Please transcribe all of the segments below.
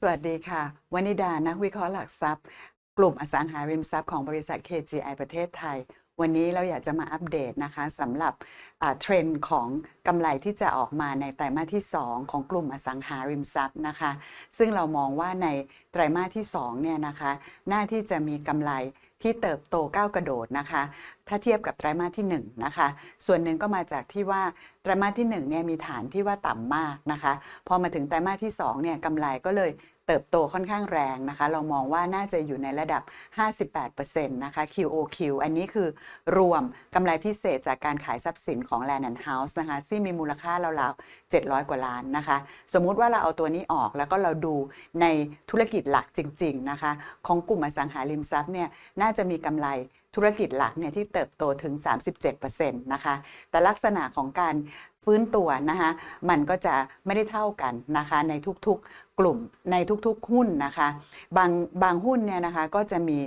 สวัสดีค่ะวนิดานักวิเคราะห์หลักทรัพย์ กลุ่มอสังหาริมทรัพย์ของบริษัท KGI ประเทศไทย วันนี้เราอยากจะมาอัปเดตนะคะสำหรับเทรนด์ของกำไรที่จะออกมาในไตรมาสที่ 2 ของกลุ่มอสังหาริมทรัพย์นะคะ ซึ่งเรามองว่าในไตรมาสที่2เนี่ยนะคะน่าที่จะมีกำไรที่เติบโตก้าวกระโดดนะคะ ถ้าเทียบกับไตรมาสที่1นะคะ ส่วนหนึ่งก็มาจากที่ว่าไตรมาสที่1เนี่ยมีฐานที่ว่าต่ำมากนะคะ พอมาถึงไตรมาสที่2เนี่ยกำไรก็เลย เติบโตค่อนข้างแรงนะคะ เรามองว่าน่าจะอยู่ในระดับ 58%นะคะ QOQ อันนี้คือรวมกำไรพิเศษจากการขายทรัพย์สินของ Land and House นะคะซึ่งมีมูลค่าราวๆ 700 กว่าล้านนะคะ สมมุติว่าเราเอาตัวนี้ออกแล้วก็เราดูในธุรกิจหลักจริง ๆ นะคะ ของกลุ่มอสังหาริมทรัพย์เนี่ยน่าจะมีกำไร ธุรกิจหลักเนี่ยที่เติบโตถึง 37%นะคะ แต่ลักษณะของการฟื้นตัวนะคะมันก็จะไม่ได้เท่ากันนะคะในทุกๆกลุ่มในทุกๆหุ้นนะคะ บางบางหุ้นเนี่ยนะคะก็จะมี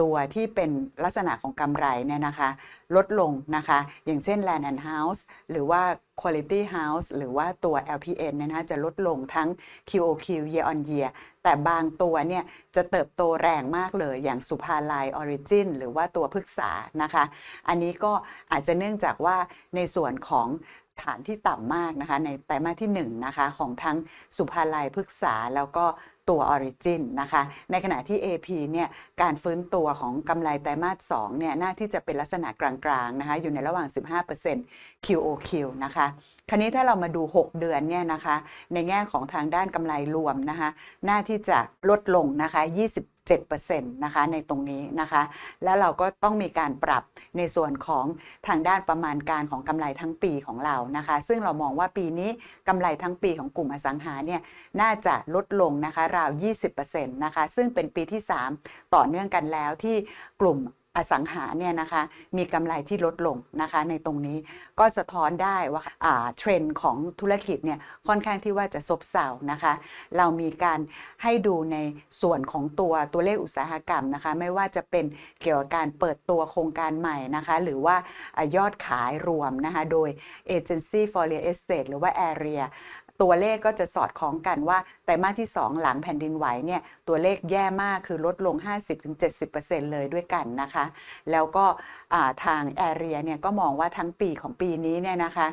ตัวที่เป็นลักษณะของกำไรเนี่ยนะคะลดลงนะคะ อย่างเช่น Land and House หรือว่า Quality House หรือว่าตัว LPN เนี่ยนะคะจะลดลงทั้ง QOQ Year on Year แต่บางตัวเนี่ยจะเติบโตแรงมากเลยอย่างสุภาลัย Origin หรือว่าตัวพฤกษานะคะ อันนี้ก็อาจจะเนื่องจากว่าในส่วนของ ฐานที่ต่ำมากนะคะในไตรมาสที่1นะคะของทั้งสุภาลัยพฤกษาแล้วก็ตัว Origin นะคะในขณะที่ AP เนี่ยการฟื้นตัวของกำไรไตรมาส2เนี่ยน่าที่จะเป็นลักษณะกลางๆนะคะอยู่ในระหว่าง 15% QOQ นะคะคราวนี้ถ้าเรามาดู 6 เดือนเนี่ยนะคะในแง่ของทางด้านกำไรรวมนะคะน่าที่จะลดลงนะคะ 7%นะคะในตรงนี้นะคะ แล้วเราก็ต้องมีการปรับในส่วนของทางด้านประมาณการของกำไรทั้งปีของเรานะคะ ซึ่งเรามองว่าปีนี้กำไรทั้งปีของกลุ่มอสังหาเนี่ยน่าจะลดลงนะคะราว 20%นะคะ ซึ่งเป็นปีที่ 3 ต่อเนื่องกันแล้วที่กลุ่ม อสังหาเนี่ยนะคะมีกำไรที่ลดลงนะคะในตรงนี้ก็สะท้อนได้ว่าเทรนด์ของธุรกิจเนี่ยค่อนข้างที่ว่าจะซบเซานะคะเรามีการให้ดูในส่วนของตัวตัวเลขอุตสาหกรรมนะคะไม่ว่าจะเป็นเกี่ยวกับการเปิดตัวโครงการใหม่นะคะหรือว่าอ่ายอดขายรวมนะคะโดย Agency for Real Estate หรือว่า Area ตัวเลขก็จะสอดคล้องกันว่าไตรมาสที่ 2 หลังแผ่นดินไหวเนี่ยตัวเลขแย่มากคือลดลง 50-70%เลยด้วยกันนะคะ แล้วก็ทางแอเรียเนี่ยก็มองว่าทั้งปีของปีนี้เนี่ยนะคะ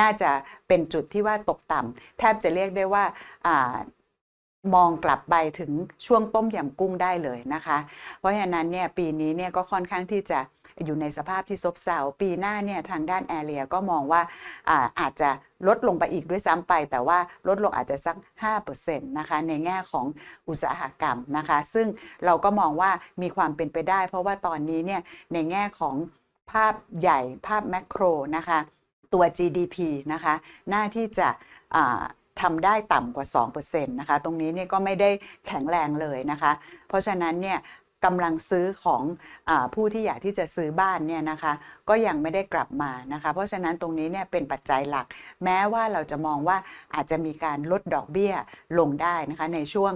น่าจะเป็นจุดที่ว่าตกต่ำแทบจะเรียกได้ว่ามองกลับไปถึงช่วงต้มยำกุ้งได้เลยนะคะ เพราะฉะนั้นเนี่ยปีนี้เนี่ยก็ค่อนข้างที่จะ อยู่ในสภาพที่ซบเซาปีหน้าเนี่ยทางด้านแอเรียก็มองว่าอาอาจจะลดลงไปอีกด้วยซ้ำไป แต่ว่าลดลงอาจจะสัก5%นะคะในแง่ของอุตสาหกรรมนะคะ ซึ่งเราก็มองว่ามีความเป็นไปได้ เพราะว่าตอนนี้เนี่ยในแง่ของภาพใหญ่ภาพแมกโรนะคะตัว GDP นะคะหน่าที่จะทำได้ต่ำกว่า 2%นะคะ ตรงนี้เนี่ยก็ไม่ได้แข็งแรงเลยนะคะ เพราะฉะนั้นเนี่ย กำลังซื้อของอผู้ที่อยากที่จะซื้อบ้านเนี่ยนะคะก็ยังไม่ได้กลับมานะคะ เพราะฉะนั้นตรงนี้เนี่ยเป็นปัจจัยหลัก แม้ว่าเราจะมองว่าอาจจะมีการลดดอกเบี้ยลงได้นะคะในช่วง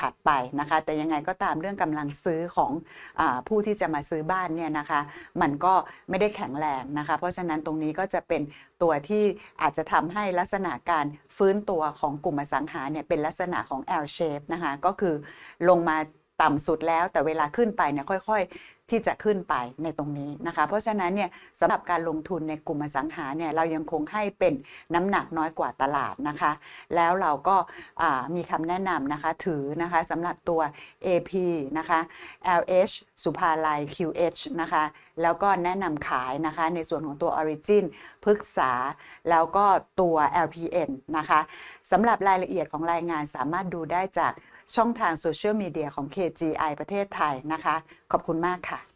ถัดๆไปนะคะ แต่ยังไงก็ตามเรื่องกำลังซื้อของอผู้ที่จะมาซื้อบ้านเนี่ยนะคะ มันก็ไม่ได้แข็งแรงนะคะ เพราะฉะนั้นตรงนี้ก็จะเป็นตัวที่อาจจะทำให้ลักษณะการฟื้นตัวของกลุ่มอสังหาเนี่ยเป็นลักษณะของ L shape นะคะ ก็คือลงมา ต่ำสุดแล้ว แต่เวลาขึ้นไปเนี่ยค่อยๆ ที่จะขึ้นไปในตรงนี้นะคะ เพราะฉะนั้นเนี่ยสำหรับการลงทุนในกลุ่มอสังหาเนี่ยเรายังคงให้เป็นน้ำหนักน้อยกว่าตลาดนะคะ แล้วเราก็มีคำแนะนำนะคะถือนะคะสำหรับตัว AP นะคะ LH สุภาลัย QH นะคะแล้วก็แนะนำขายนะคะในส่วนของตัว Origin พฤกษา แล้วก็ตัว LPN นะคะสำหรับรายละเอียดของรายงานสามารถดูได้จาก ช่องทางโซเชียลมีเดียของ KGI ประเทศไทยนะคะ ขอบคุณมากค่ะ